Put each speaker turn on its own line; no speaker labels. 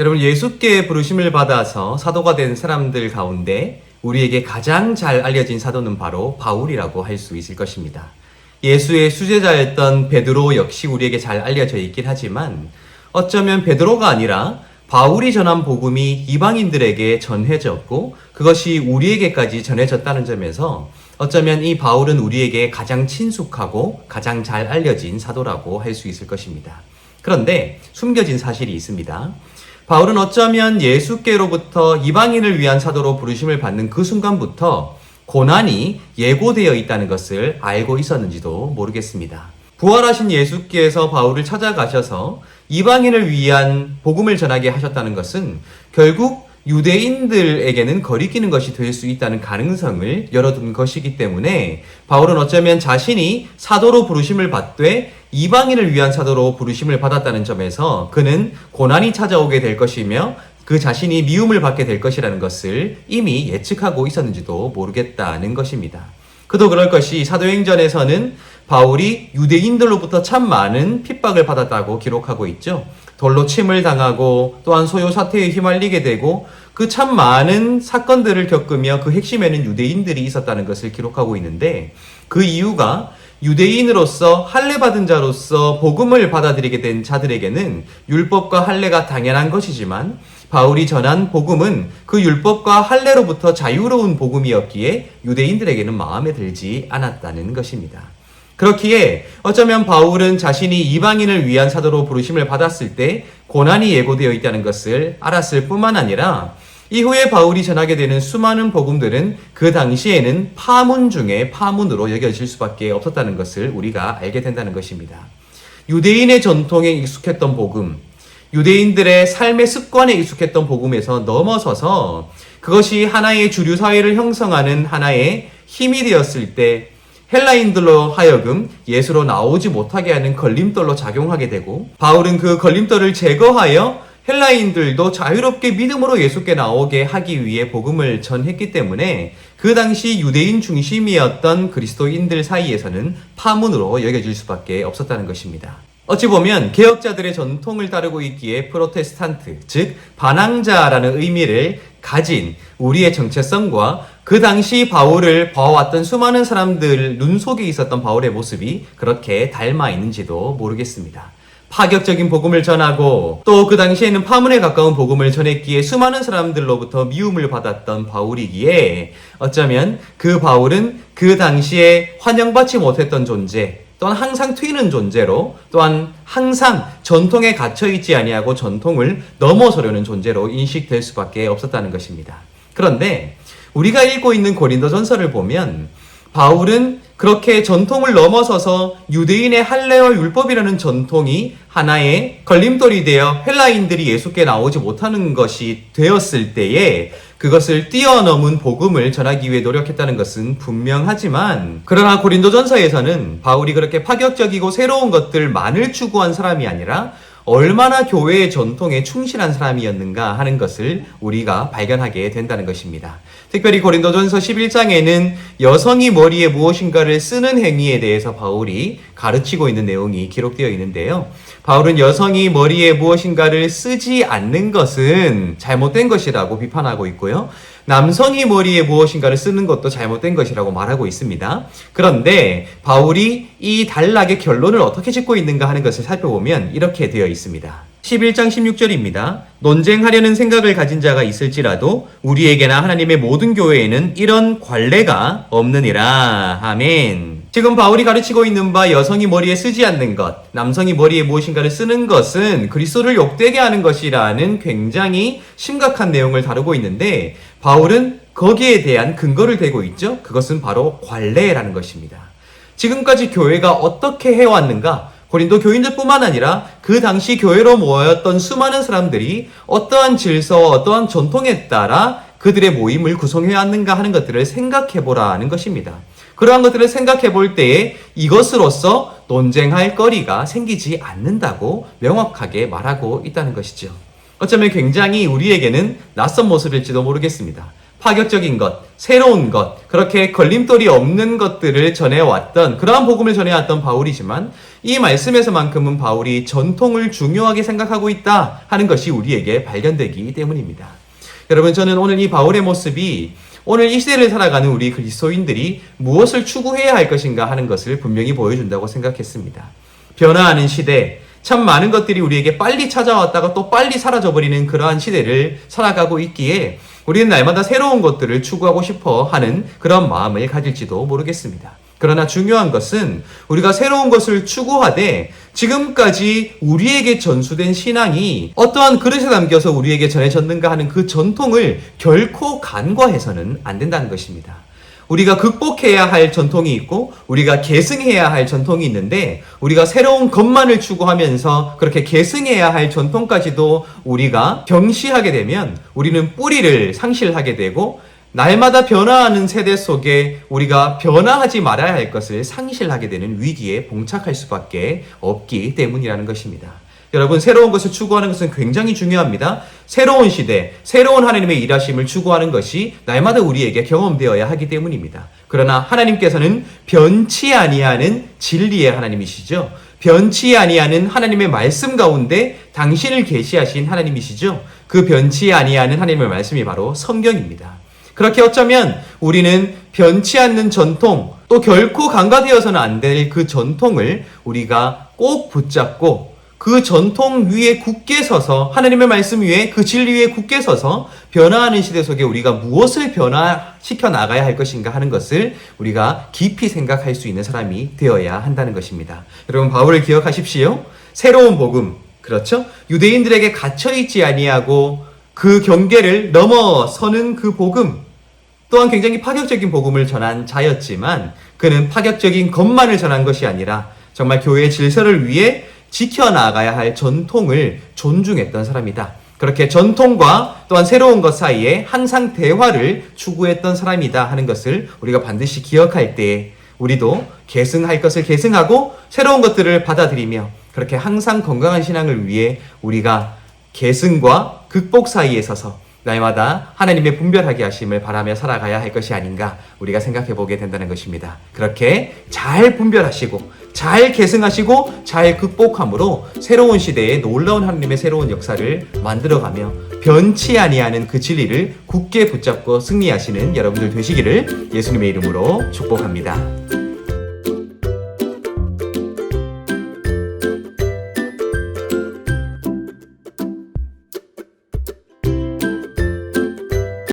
여러분 예수께 부르심을 받아서 사도가 된 사람들 가운데 우리에게 가장 잘 알려진 사도는 바로 바울이라고 할 수 있을 것입니다. 예수의 수제자였던 베드로 역시 우리에게 잘 알려져 있긴 하지만 어쩌면 베드로가 아니라 바울이 전한 복음이 이방인들에게 전해졌고 그것이 우리에게까지 전해졌다는 점에서 어쩌면 이 바울은 우리에게 가장 친숙하고 가장 잘 알려진 사도라고 할 수 있을 것입니다. 그런데 숨겨진 사실이 있습니다. 바울은 어쩌면 예수께로부터 이방인을 위한 사도로 부르심을 받는 그 순간부터 고난이 예고되어 있다는 것을 알고 있었는지도 모르겠습니다. 부활하신 예수께서 바울을 찾아가셔서 이방인을 위한 복음을 전하게 하셨다는 것은 결국 유대인들에게는 거리끼는 것이 될 수 있다는 가능성을 열어둔 것이기 때문에 바울은 어쩌면 자신이 사도로 부르심을 받되 이방인을 위한 사도로 부르심을 받았다는 점에서 그는 고난이 찾아오게 될 것이며 그 자신이 미움을 받게 될 것이라는 것을 이미 예측하고 있었는지도 모르겠다는 것입니다. 그도 그럴 것이 사도행전에서는 바울이 유대인들로부터 참 많은 핍박을 받았다고 기록하고 있죠. 돌로 침을 당하고 또한 소요 사태에 휘말리게 되고 그 참 많은 사건들을 겪으며 그 핵심에는 유대인들이 있었다는 것을 기록하고 있는데 그 이유가 유대인으로서 할례 받은 자로서 복음을 받아들이게 된 자들에게는 율법과 할례가 당연한 것이지만 바울이 전한 복음은 그 율법과 할례로부터 자유로운 복음이었기에 유대인들에게는 마음에 들지 않았다는 것입니다. 그렇기에 어쩌면 바울은 자신이 이방인을 위한 사도로 부르심을 받았을 때 고난이 예고되어 있다는 것을 알았을 뿐만 아니라 이후에 바울이 전하게 되는 수많은 복음들은 그 당시에는 파문 중에 파문으로 여겨질 수밖에 없었다는 것을 우리가 알게 된다는 것입니다. 유대인의 전통에 익숙했던 복음, 유대인들의 삶의 습관에 익숙했던 복음에서 넘어서서 그것이 하나의 주류 사회를 형성하는 하나의 힘이 되었을 때 헬라인들로 하여금 예수로 나오지 못하게 하는 걸림돌로 작용하게 되고 바울은 그 걸림돌을 제거하여 헬라인들도 자유롭게 믿음으로 예수께 나오게 하기 위해 복음을 전했기 때문에 그 당시 유대인 중심이었던 그리스도인들 사이에서는 파문으로 여겨질 수밖에 없었다는 것입니다. 어찌 보면 개혁자들의 전통을 따르고 있기에 프로테스탄트, 즉 반항자라는 의미를 가진 우리의 정체성과 그 당시 바울을 봐왔던 수많은 사람들 눈 속에 있었던 바울의 모습이 그렇게 닮아 있는지도 모르겠습니다. 파격적인 복음을 전하고 또 그 당시에는 파문에 가까운 복음을 전했기에 수많은 사람들로부터 미움을 받았던 바울이기에 어쩌면 그 바울은 그 당시에 환영받지 못했던 존재 또한 항상 튀는 존재로 또한 항상 전통에 갇혀 있지 아니하고 전통을 넘어서려는 존재로 인식될 수밖에 없었다는 것입니다. 그런데 우리가 읽고 있는 고린도 전서를 보면 바울은 그렇게 전통을 넘어서서 유대인의 할례와 율법이라는 전통이 하나의 걸림돌이 되어 헬라인들이 예수께 나오지 못하는 것이 되었을 때에 그것을 뛰어넘은 복음을 전하기 위해 노력했다는 것은 분명하지만 그러나 고린도전서에서는 바울이 그렇게 파격적이고 새로운 것들만을 추구한 사람이 아니라 얼마나 교회의 전통에 충실한 사람이었는가 하는 것을 우리가 발견하게 된다는 것입니다. 특별히 고린도전서 11장에는 여성이 머리에 무엇인가를 쓰는 행위에 대해서 바울이 가르치고 있는 내용이 기록되어 있는데요. 바울은 여성이 머리에 무엇인가를 쓰지 않는 것은 잘못된 것이라고 비판하고 있고요. 남성이 머리에 무엇인가를 쓰는 것도 잘못된 것이라고 말하고 있습니다. 그런데 바울이 이 단락의 결론을 어떻게 짓고 있는가 하는 것을 살펴보면 이렇게 되어 있습니다. 11장 16절입니다. 논쟁하려는 생각을 가진 자가 있을지라도 우리에게나 하나님의 모든 교회에는 이런 관례가 없느니라. 아멘. 지금 바울이 가르치고 있는 바 여성이 머리에 쓰지 않는 것, 남성이 머리에 무엇인가를 쓰는 것은 그리스도를 욕되게 하는 것이라는 굉장히 심각한 내용을 다루고 있는데 바울은 거기에 대한 근거를 대고 있죠. 그것은 바로 관례라는 것입니다. 지금까지 교회가 어떻게 해왔는가? 고린도 교인들뿐만 아니라 그 당시 교회로 모였던 수많은 사람들이 어떠한 질서와 어떠한 전통에 따라 그들의 모임을 구성해 왔는가 하는 것들을 생각해 보라는 것입니다. 그러한 것들을 생각해 볼 때에 이것으로서 논쟁할 거리가 생기지 않는다고 명확하게 말하고 있다는 것이죠. 어쩌면 굉장히 우리에게는 낯선 모습일지도 모르겠습니다. 파격적인 것, 새로운 것, 그렇게 걸림돌이 없는 것들을 전해왔던, 그러한 복음을 전해왔던 바울이지만, 이 말씀에서만큼은 바울이 전통을 중요하게 생각하고 있다 하는 것이 우리에게 발견되기 때문입니다. 여러분, 저는 오늘 이 바울의 모습이 오늘 이 시대를 살아가는 우리 그리스도인들이 무엇을 추구해야 할 것인가 하는 것을 분명히 보여준다고 생각했습니다. 변화하는 시대, 참 많은 것들이 우리에게 빨리 찾아왔다가 또 빨리 사라져버리는 그러한 시대를 살아가고 있기에 우리는 날마다 새로운 것들을 추구하고 싶어 하는 그런 마음을 가질지도 모르겠습니다. 그러나 중요한 것은 우리가 새로운 것을 추구하되 지금까지 우리에게 전수된 신앙이 어떠한 그릇에 담겨서 우리에게 전해졌는가 하는 그 전통을 결코 간과해서는 안 된다는 것입니다. 우리가 극복해야 할 전통이 있고 우리가 계승해야 할 전통이 있는데 우리가 새로운 것만을 추구하면서 그렇게 계승해야 할 전통까지도 우리가 경시하게 되면 우리는 뿌리를 상실하게 되고 날마다 변화하는 세대 속에 우리가 변화하지 말아야 할 것을 상실하게 되는 위기에 봉착할 수밖에 없기 때문이라는 것입니다. 여러분, 새로운 것을 추구하는 것은 굉장히 중요합니다. 새로운 시대, 새로운 하나님의 일하심을 추구하는 것이 날마다 우리에게 경험되어야 하기 때문입니다. 그러나 하나님께서는 변치 아니하는 진리의 하나님이시죠. 변치 아니하는 하나님의 말씀 가운데 당신을 계시하신 하나님이시죠. 그 변치 아니하는 하나님의 말씀이 바로 성경입니다. 그렇게 어쩌면 우리는 변치 않는 전통, 또 결코 간과되어서는 안 될 그 전통을 우리가 꼭 붙잡고 그 전통 위에 굳게 서서 하나님의 말씀 위에 그 진리 위에 굳게 서서 변화하는 시대 속에 우리가 무엇을 변화시켜 나가야 할 것인가 하는 것을 우리가 깊이 생각할 수 있는 사람이 되어야 한다는 것입니다. 여러분 바울을 기억하십시오. 새로운 복음 그렇죠? 유대인들에게 갇혀 있지 아니하고 그 경계를 넘어서는 그 복음 또한 굉장히 파격적인 복음을 전한 자였지만 그는 파격적인 것만을 전한 것이 아니라 정말 교회의 질서를 위해 지켜나가야 할 전통을 존중했던 사람이다. 그렇게 전통과 또한 새로운 것 사이에 항상 대화를 추구했던 사람이다 하는 것을 우리가 반드시 기억할 때 우리도 계승할 것을 계승하고 새로운 것들을 받아들이며 그렇게 항상 건강한 신앙을 위해 우리가 계승과 극복 사이에 서서 날마다 하나님의 분별하게 하심을 바라며 살아가야 할 것이 아닌가 우리가 생각해 보게 된다는 것입니다. 그렇게 잘 분별하시고 잘 계승하시고 잘 극복함으로 새로운 시대에 놀라운 하나님의 새로운 역사를 만들어가며 변치 아니하는 그 진리를 굳게 붙잡고 승리하시는 여러분들 되시기를 예수님의 이름으로 축복합니다.